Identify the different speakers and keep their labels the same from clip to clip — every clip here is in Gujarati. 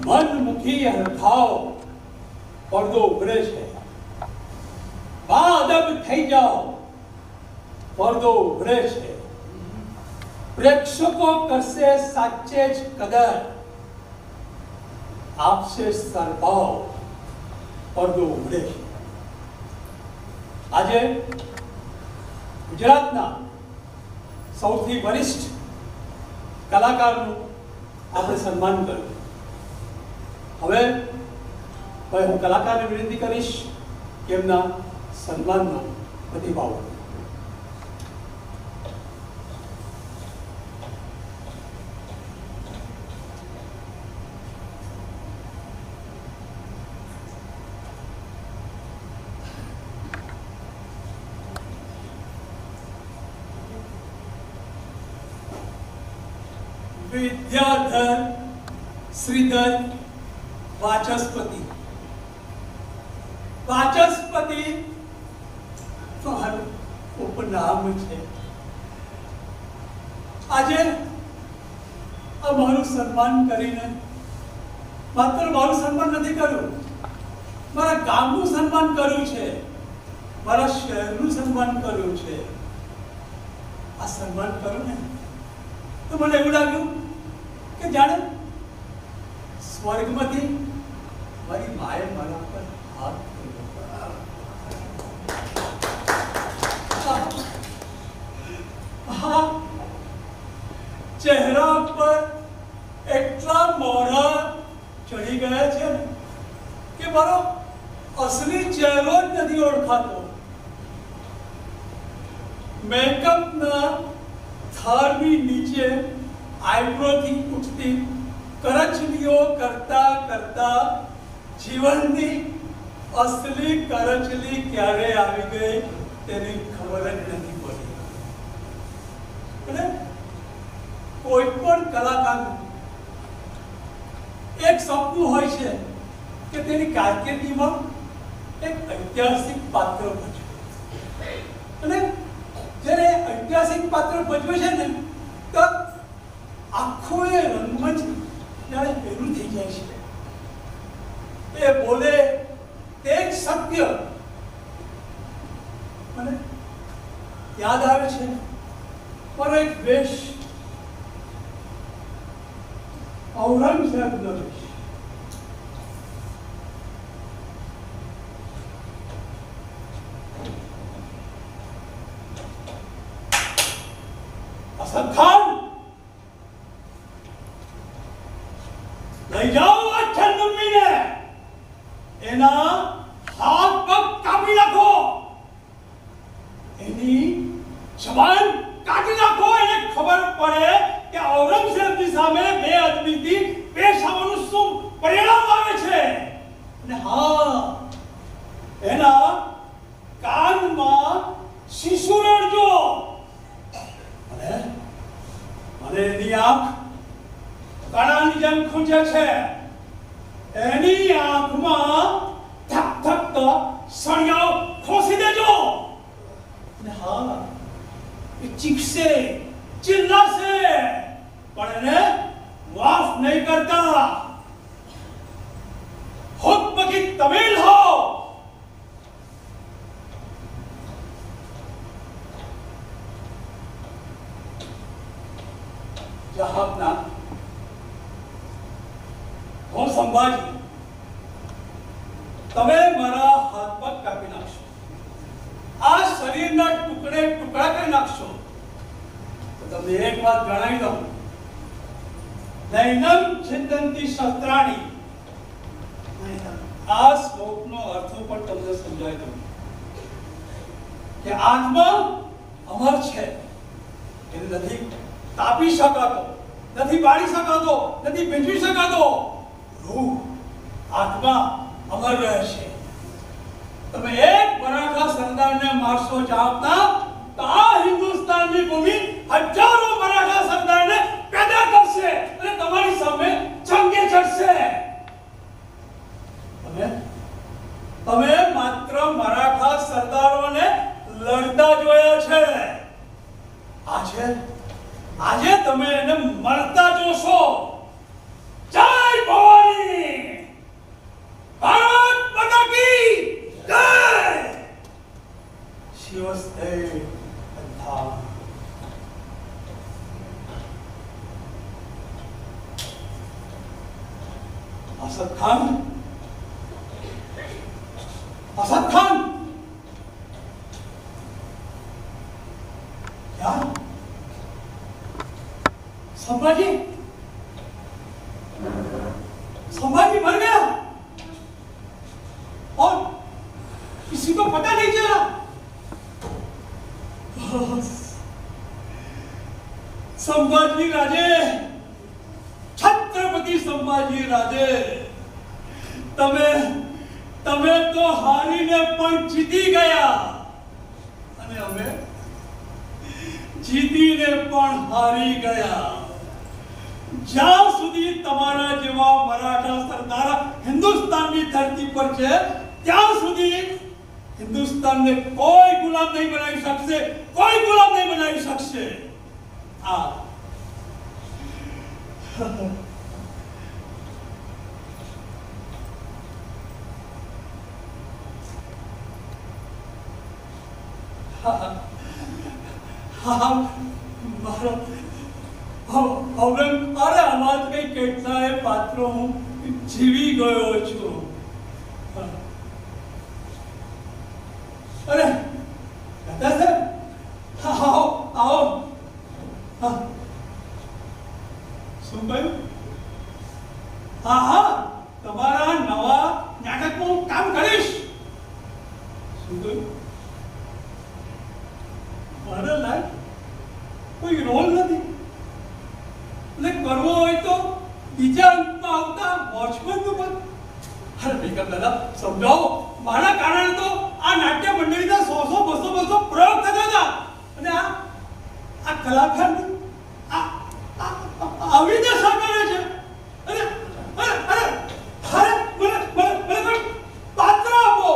Speaker 1: મનમુખી હરખાવ પડદો ઉઘડે છે બા અદબ થઈ જાઓ પડદો ઉઘડે છે પ્રેક્ષકો કરશે સાચે જ કદર આપશે સરભાવ પડદો ઉઘડે છે આજે ગુજરાતના સૌથી વરિષ્ઠ કલાકારનું આપણે સન્માન કર્યું હવે ભાઈ હું કલાકારને વિનંતી કરીશ કે એમના સન્માનનો પ્રતિભાવ. વિદ્યાધર શ્રીધર વાચસ્પતિ. વાચસ્પતિ મારું ઉપનામ છે. આજે મારું સન્માન કરીને માત્ર મારું સન્માન નથી કર્યું, મારા ગામનું સન્માન કર્યું છે, મારા શહેરનું સન્માન કર્યું છે. આ સન્માન કર્યું ને? તો મને એવું લાગ્યું કે જાણે સ્વર્ગમાંથી મારી માએ મારા પર હાથ ફેરવ્યો. હા ચહેરા પર એટલા મોઢા ચડી ગયા છે ને કે મારો અસલી ચહેરો જ નથી ઓળખાતો મેકઅપના થાળની નીચે આઈબ્રોથી ઉઠતી કરચલીઓ કરતા કરતા જીવનની અસલી કરચલી ક્યારે આવી ગઈ તેની ખબર જ નથી પડી. કોઈ પણ કલાકારનું એક સપનું હોય છે કે તેની કારકિર્દીમાં એક ઐતિહાસિક પાત્ર ભજવે. અને જ્યારે ઐતિહાસિક પાત્ર ભજવે છે ને, તો આખો એ રંગમંચ જાણે પેલું થઈ જાય છે એ બોલે તે જ સત્ય મને યાદ આવે છે મારો એક વેશ ઔરંગઝેબનો વેશ અસદ એના હાથ પગ કાપી નાખો. એની જબાન કાઢી નાખો. એને ખબર પડે કે ઔરંગઝેબની સામે બે આદમીથી પેશ આવવાનું શું પરિણામ આવે છે. અને હા, એના કાનમાં શિશુ રેડજો. અને અને એની આંખ કાળાની જેમ ખૂંચે છે. એની આંખમાં થક થક તો સળિયાઓ ખોસી દેજો અને હા એ ચીખશે ચિલ્લાશે પણ એને માફ નહીં કરતા હુક્મ કી તમિલ હો જહાબના હું સંભાજી તમે મારા હાથ પગ કાપી નાખશો. આ શરીરના ટુકડે ટુકડા કરી નાખશો. તો તમને એક વાત જણાવી દઉં. નૈનમ છિંદંતી શસ્ત્રાણી. આ શ્લોકનો અર્થ પણ તમને સમજાવી દઉં. કે આત્મા અમર છે. એને નથી તાપી શકાતો, નથી બાળી શકાતો, નથી ભીંજવી શકાતો. રૂહ, આત્મા અમર રહે છે તમે એક મરાઠા સરદારને મારશો ચાહતા તો આ હિન્દુસ્તાનની ભૂમિ હજારો મરાઠા સરદારને પેદા કરશે અને તમારી સામે જંગે ચડશે તમે તમે માત્ર મરાઠા સરદારોને લડતા જોયા છે. આજે આજે તમે એને મરતા જોશો. જય ભવાની! हम असद खान क्या संभाजी संभाजी मर गया और किसी को पता नहीं चला संभाजी राजे छत्रपति संभाजी राजे તમે તમે તો હારીને પણ જીતી ગયા. અને અમે જીતીને પણ હારી ગયા. જ્યાં સુધી તમારા જેવા મરાઠા સરદાર હિન્દુસ્તાનની ધરતી પર છે, ત્યાં સુધી હિન્દુસ્તાનને કોઈ ગુલામ નહીં બનાવી શકશે, કોઈ ગુલામ નહીં બનાવી શકશે. આ. હા મારો હવે અરે આમાં કઈ કેટલાય પાત્રો હું જીવી ગયો છું અરે દાદા સાહેબ આવો આવો હા શું કહ્યું હા હા તમારા નવા નાટકમાં હું કામ કરીશ શું કહ્યું મારા લાયક કોઈ રોલ નથી એટલે કરવો હોય તો બીજા અંકમાં આવતા વોચમેનનું પણ અરે બેગમ દાદા સમજાવો મારા કારણે તો આ નાટ્ય મંડળીના સો સો, બસો બસો પ્રયોગ થતા હતા. અને આ આ કલાકાર આવી રીતે સાંભળે છે. અરે અરે અરે અરે, મને પાત્ર આપો.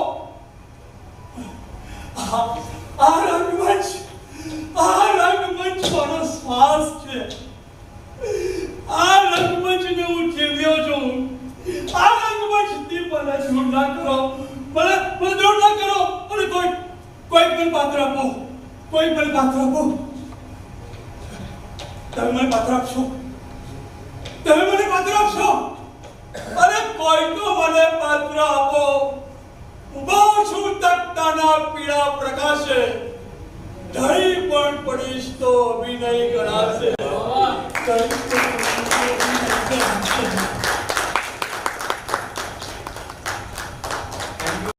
Speaker 1: પાત્ર આપો. કોઈ પણ પાત્ર આપો. તમે મને પાત્ર આપશો? તમે મને પાત્ર આપશો? અરે કોઈ તો મને પાત્ર આપો. ઊભો છું તકતાના પીળા પ્રકાશે. ધરી પણ પડીશ તો અભિનય ગણાશે.